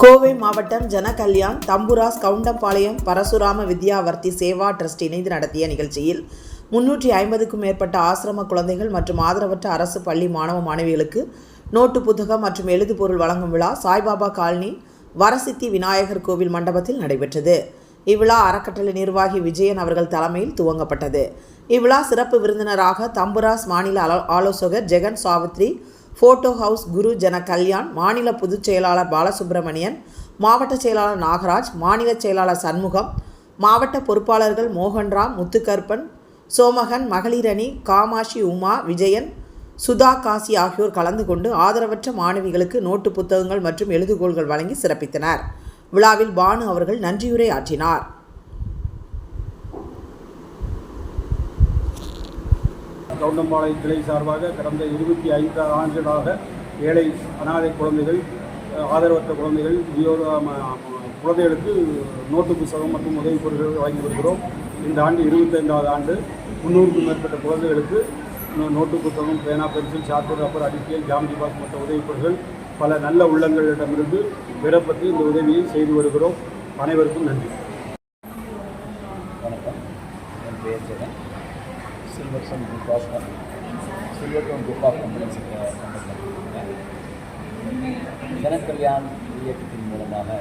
கோவை மாவட்டம் ஜனகல்யாண் தம்புராஸ் கவுண்டம்பாளையம் பரசுராம வித்யாவர்த்தி சேவா ட்ரஸ்ட் இணைந்து நடத்திய நிகழ்ச்சியில் முன்னூற்றி ஐம்பதுக்கும் மேற்பட்ட ஆசிரம குழந்தைகள் மற்றும் ஆதரவற்ற அரசு பள்ளி மாணவ மாணவிகளுக்கு நோட்டு புத்தகம் மற்றும் எழுதுபொருள் வழங்கும் விழா சாய்பாபா காலனி வரசித்தி விநாயகர் கோவில் மண்டபத்தில் நடைபெற்றது. இவ்விழா அறக்கட்டளை நிர்வாகி விஜயன் அவர்கள் தலைமையில் துவங்கப்பட்டது. இவ்விழா சிறப்பு விருந்தினராக தம்புராஸ் மாநில ஆலோசகர் ஜெகன் சாவித்ரி ஃபோட்டோ ஹவுஸ் குரு ஜன கல்யாண் மாநில பொதுச் செயலாளர் பாலசுப்ரமணியன் மாவட்ட செயலாளர் நாகராஜ் மாநில செயலாளர் சண்முகம் மாவட்ட பொறுப்பாளர்கள் மோகன்ராம் முத்துக்கற்பன் சோமகன் மகளிரணி காமாஷி உமா விஜயன் சுதா காசி ஆகியோர் கலந்து கொண்டு ஆதரவற்ற மாணவிகளுக்கு நோட்டு புத்தகங்கள் மற்றும் எழுதுகோள்கள் வழங்கி சிறப்பித்தனர். விழாவில் பானு அவர்கள் நன்றியுரை ஆற்றினார். கவுண்டம்பாளையம் கிளை சார்பாக கடந்த இருபத்தி ஐந்து ஆண்டுகளாக ஏழை அனாதை குழந்தைகள் ஆதரவற்ற குழந்தைகள் இதியோட குழந்தைகளுக்கு நோட்டு புத்தகம் மற்றும் உதவி பொருட்கள் வழங்கி வருகிறோம். இந்த ஆண்டு இருபத்தைந்தாவது ஆண்டு. முந்நூறுக்கும் மேற்பட்ட குழந்தைகளுக்கு நோட்டு புத்தகம் பேனா பென்சில் சார்ஜர் ரப்பர் அடிக்கல் ஜாமெட்ரி பாக்ஸ் மற்ற உதவி பொருட்கள் பல நல்ல உள்ளங்களிடமிருந்து பெறப்பட்டு இந்த உதவியை செய்து வருகிறோம். அனைவருக்கும் நன்றி. Silver sun group of silver tone group of companies Janakalyan இயக்கத்தின் மூலமாக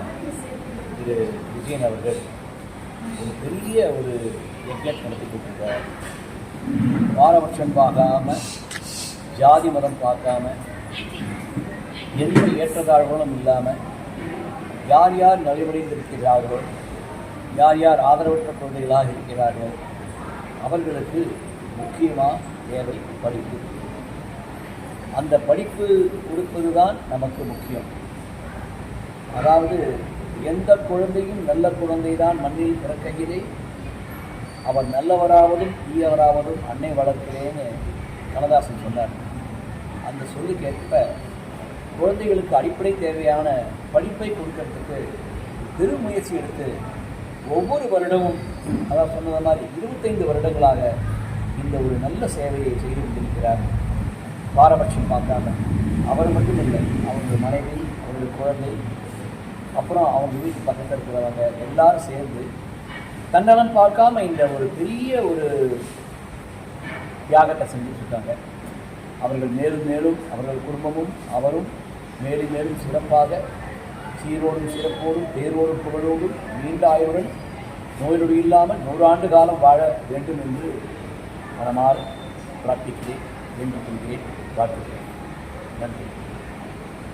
திரு விஜயன் அவர்கள் ஒரு பெரிய ஒரு யஜ்ஞம் நடத்தி கொடுத்துருக்கார் பாரபட்சம் பார்க்காம ஜாதி மதம் பார்க்காம எந்த ஏற்றத்தாழ்வுகளும் இல்லாமல் யார் யார் நலிவடைந்திருக்கிறார்களோ யார் யார் ஆதரவற்ற குழந்தைகளாக இருக்கிறார்களோ அவர்களுக்கு முக்கியமாக தேவை படிப்பு. அந்த படிப்பு கொடுப்பது தான் நமக்கு முக்கியம். அதாவது எந்த குழந்தையும் நல்ல குழந்தை தான் மண்ணில் பிறக்கையிலே. அவர் நல்லவராவதும் தீயவராவதும் அன்னை வளர்க்கிறேன்னு கனதாசன் சொன்னார். அந்த சொல்லுக்கேற்ப குழந்தைகளுக்கு அடிப்படை தேவையான படிப்பை கொடுக்கறதுக்கு பெருமுயற்சி எடுத்து ஒவ்வொரு வருடமும் அதாவது சொன்னது மாதிரி இருபத்தைந்து வருடங்களாக இந்த ஒரு நல்ல சேவையை செய்து கொண்டிருக்கிறார். பாரபட்சம் பார்க்காம அவர் மட்டும் இல்லை அவருடைய மனைவி அவருடைய குழந்தை அப்புறம் அவங்க வீட்டு பக்கத்தில் இருக்கிறவங்க எல்லாரும் சேர்ந்து தன்னலன் பார்க்காம இந்த ஒரு பெரிய ஒரு தியாகத்தை செஞ்சிட்ருக்காங்க அவர்கள் மேலும் மேலும் அவர்கள் குடும்பமும் அவரும் மேலும் மேலும் சிறப்பாக சீரோடும் சிறப்போடும் பேரோடும் புகழோடும் நீண்ட ஆயுடன் நோய் நொடி இல்லாமல் நூறாண்டு காலம் வாழ வேண்டும் என்று மனமாறு பிரார்த்திக்கிறேன். வேண்டிக் கொள்கிறேன் வாழ்த்துக்கிறேன் நன்றி.